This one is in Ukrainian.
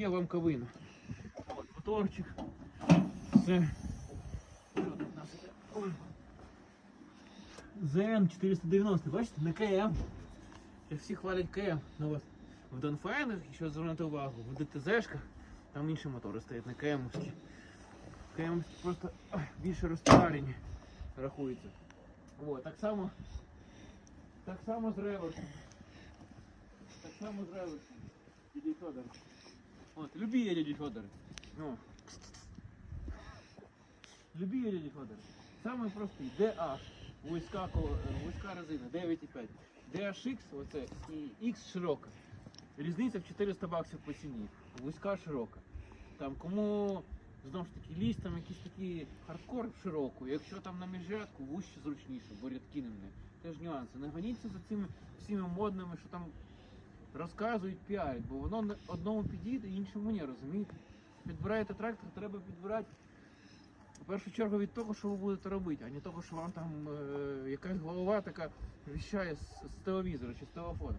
Є ламковина. От, моторчик. Це. Що тут у нас? Ой. ЗН 490, бачите, не КМ. Як всі хвалять КМ. Ну от в Донфайнах, що звернути увагу, в ДТЗшках там інші мотори стоять, не КМовські. КМ просто ой, більше розпарені рахується. От, так само. Так само з реверсом. Так само з реверсом. Діді Федор. От, любі я дяді Федор. Ну. Любі я дяді Федор. Самий простий. DH. Війська, коло- е, війська резина 9,5. DHX, оце і X широка. Різниця в 400 баксів по ціні. Вузька широка. Там кому знову ж таки лізь там якийсь такий хардкор в широку. Якщо там на міжрядку вужче зручніше, бо рядки не Теж нюанси. Не гоніться за цими всіми модними, що там розказують, піарять, бо воно одному підійде, іншому ні, розумієте? Підбираєте трактор, треба підбирати в першу чергу від того, що ви будете робити, а не того, що вам там е, якась голова така віщає з, з телевізора чи з телефону.